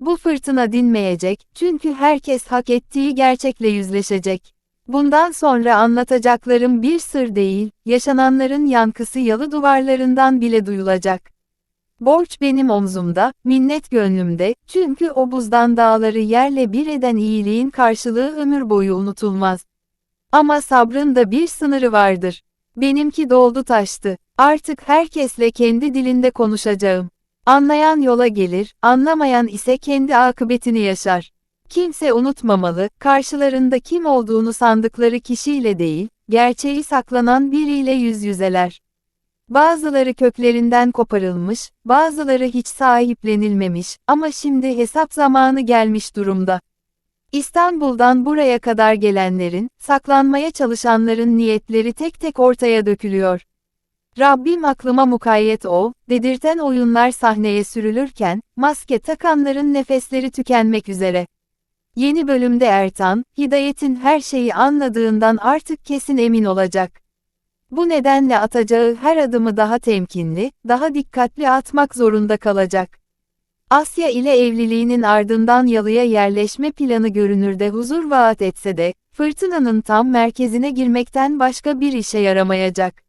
Bu fırtına dinmeyecek, çünkü herkes hak ettiği gerçekle yüzleşecek. Bundan sonra anlatacaklarım bir sır değil, yaşananların yankısı yalı duvarlarından bile duyulacak. Borç benim omzumda, minnet gönlümde, çünkü o buzdan dağları yerle bir eden iyiliğin karşılığı ömür boyu unutulmaz. Ama sabrın da bir sınırı vardır. Benimki doldu taştı. Artık herkesle kendi dilinde konuşacağım. Anlayan yola gelir, anlamayan ise kendi akıbetini yaşar. Kimse unutmamalı, karşılarında kim olduğunu sandıkları kişiyle değil, gerçeği saklanan biriyle yüz yüzeler. Bazıları köklerinden koparılmış, bazıları hiç sahiplenilmemiş ama şimdi hesap zamanı gelmiş durumda. İstanbul'dan buraya kadar gelenlerin, saklanmaya çalışanların niyetleri tek tek ortaya dökülüyor. Rabbim aklıma mukayyet ol, dedirten oyunlar sahneye sürülürken, maske takanların nefesleri tükenmek üzere. Yeni bölümde Ertan, Hidayet'in her şeyi anladığından artık kesin emin olacak. Bu nedenle atacağı her adımı daha temkinli, daha dikkatli atmak zorunda kalacak. Asya ile evliliğinin ardından yalıya yerleşme planı görünürde huzur vaat etse de, fırtınanın tam merkezine girmekten başka bir işe yaramayacak.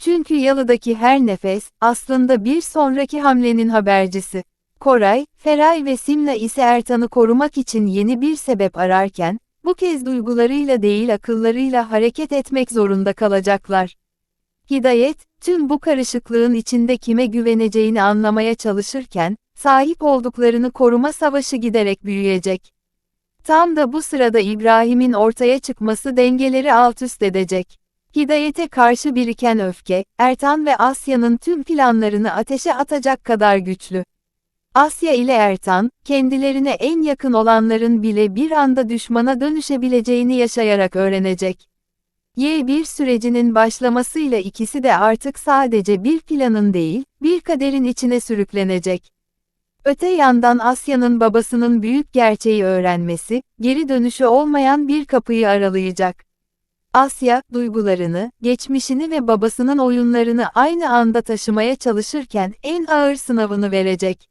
Çünkü yalıdaki her nefes, aslında bir sonraki hamlenin habercisi. Koray, Feray ve Simla ise Ertan'ı korumak için yeni bir sebep ararken, bu kez duygularıyla değil akıllarıyla hareket etmek zorunda kalacaklar. Hidayet, tüm bu karışıklığın içinde kime güveneceğini anlamaya çalışırken, sahip olduklarını koruma savaşı giderek büyüyecek. Tam da bu sırada İbrahim'in ortaya çıkması dengeleri alt üst edecek. Hidayete karşı biriken öfke, Ertan ve Asya'nın tüm planlarını ateşe atacak kadar güçlü. Asya ile Ertan, kendilerine en yakın olanların bile bir anda düşmana dönüşebileceğini yaşayarak öğrenecek. Y1 sürecinin başlamasıyla ikisi de artık sadece bir planın değil, bir kaderin içine sürüklenecek. Öte yandan Asya'nın babasının büyük gerçeği öğrenmesi, geri dönüşü olmayan bir kapıyı aralayacak. Asya, duygularını, geçmişini ve babasının oyunlarını aynı anda taşımaya çalışırken en ağır sınavını verecek.